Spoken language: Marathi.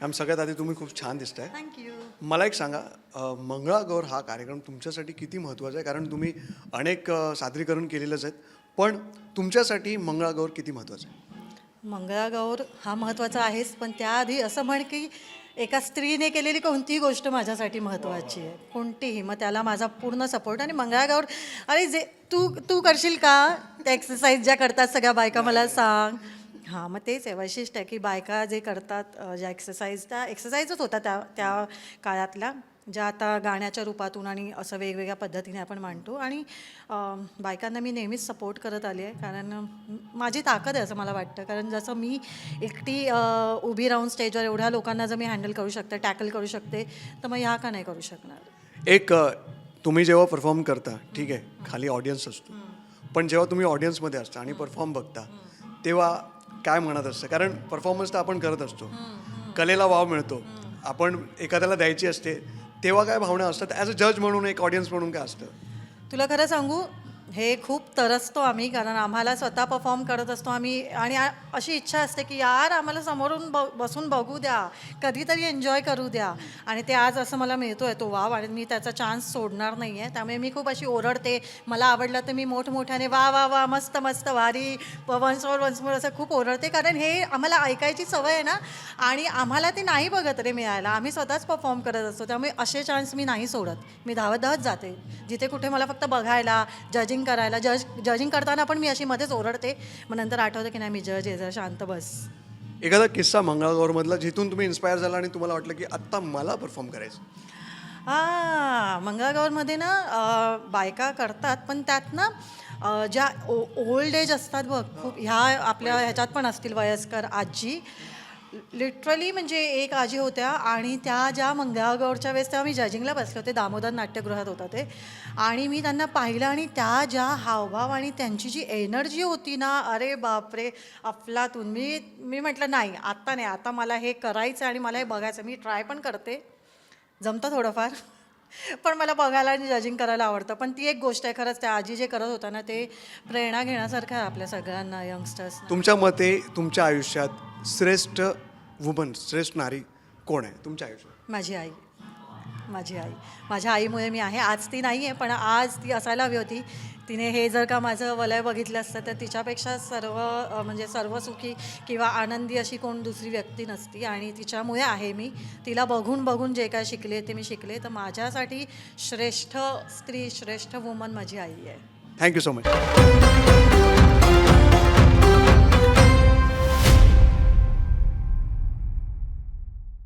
मॅम सगळ्यात आधी तुम्ही खूप छान दिसताय. थँक्यू मला एक सांगा अ, मंगळागौर हा कार्यक्रम तुमच्यासाठी किती महत्त्वाचा आहे? कारण तुम्ही अनेक अ, सादरीकरण केलेलंच आहेत. पण तुमच्यासाठी मंगळागौर किती महत्त्वाचं आहे? मंगळागौर हा महत्त्वाचा आहेच पण त्याआधी असं म्हण की एका स्त्रीने केलेली कोणतीही गोष्ट माझ्यासाठी महत्त्वाची आहे. कोणतीही. मग त्याला माझा पूर्ण सपोर्ट आणि मंगळागौर अरे जे तू तू करशील का? त्या एक्सरसाइज ज्या करतात सगळ्या बायका मला सांग. हां मग तेच आहे वैशिष्ट्य आहे की बायका जे करतात ज्या एक्सरसाइज त्या एक्सरसाइजच होता त्या त्या काळातल्या ज्या आता गाण्याच्या रूपातून आणि असं वेगवेगळ्या पद्धतीने आपण मांडतो. आणि बायकांना मी नेहमीच सपोर्ट करत आली आहे कारण माझी ताकद आहे असं मला वाटतं. कारण जसं मी एकटी उभी राहून स्टेजवर एवढ्या लोकांना जर मी हँडल करू शकते टॅकल करू शकते तर मग ह्या का नाही करू शकणार? एक तुम्ही जेव्हा परफॉर्म करता ठीक आहे खाली ऑडियन्स असतो. पण जेव्हा तुम्ही ऑडियन्समध्ये असता आणि परफॉर्म बघता तेव्हा काय म्हणत असतं? कारण परफॉर्मन्स तर आपण करत असतो. कलेला वाव मिळतो. आपण एखाद्याला द्यायची असते तेव्हा काय भावना असतात? ॲज अ जज म्हणून एक ऑडियन्स म्हणून काय असतं? तुला खरं सांगू हे खूप तरसतो आम्ही कारण आम्हाला स्वतः परफॉर्म करत असतो आम्ही. आणि अशी इच्छा असते की यार आम्हाला समोरून ब बसून बघू द्या. कधीतरी एन्जॉय करू द्या. आणि ते आज असं मला मिळतो आहे तो वाव आणि मी त्याचा चान्स सोडणार नाही आहे त्यामुळे मी खूप अशी ओरडते. मला आवडलं तर मी मोठमोठ्याने वा वा वा मस्त मस्त वारी वन्स मोर वन्स मोर असं खूप ओरडते. कारण हे आम्हाला ऐकायची सवय आहे ना. आणि आम्हाला ते नाही बघत रे मिळायला. आम्ही स्वतःच परफॉर्म करत असतो. त्यामुळे असे चान्स मी नाही सोडत. मी धावत धावत जाते. जिथे कुठे मला फक्त बघायला जजिंग करायला. जज जजिंग करताना पण मी अशी मध्येच ओरडते. मग नंतर आठवतं की नाही मी जज आहे जरा शांत बस. एखादा किस्सा मंगळागौरमधला जिथून तुम्ही इन्स्पायर झाला आणि तुम्हाला वाटलं की आत्ता मला परफॉर्म करायचं? हां मंगळागौरमध्ये ना अं, बायका करतात पण त्यात ना अं, ज्या ओ ओल्ड एज असतात बघ खूप ह्या आपल्या ह्याच्यात पण असतील वयस्कर आजी लिटरली म्हणजे एक आजी होत्या आणि त्या ज्या मंगळागौरच्या वेळेस तेव्हा मी जजिंगला बसले होते दामोदर नाट्यगृहात होता ते. आणि मी त्यांना पाहिलं आणि त्या ज्या हावभाव आणि त्यांची जी एनर्जी होती ना अरे बापरे अफलातून. मी मी म्हटलं नाही आत्ता नाही आता मला हे करायचं आणि मला हे बघायचं मी ट्राय पण करते. जमतं थोडंफार. पण मला बघायला आणि जजिंग करायला आवडतं. पण ती एक गोष्ट आहे खरंच त्या आजी जे करत होता ना ते प्रेरणा घेण्यासारखं आहे आपल्या सगळ्यांना यंगस्टर्स तुमच्या मते तुमच्या आयुष्यात श्रेष्ठ वुमन श्रेष्ठ नारी कोण आहे? तुमच्या आयुष्यात? माझी आई. माझी आई. माझ्या आईमुळे मी आहे. आज ती नाही आहे पण आज ती असायला हवी होती. तिने हे जर का माझं वलय बघितलं असतं तर तिच्यापेक्षा सर्व म्हणजे सर्व सुखी किंवा आनंदी अशी कोण दुसरी व्यक्ती नसती. आणि तिच्यामुळे आहे मी. तिला बघून बघून जे काय शिकले ते मी शिकले. तर माझ्यासाठी श्रेष्ठ स्त्री श्रेष्ठ वुमन माझी आई आहे. Thank you so much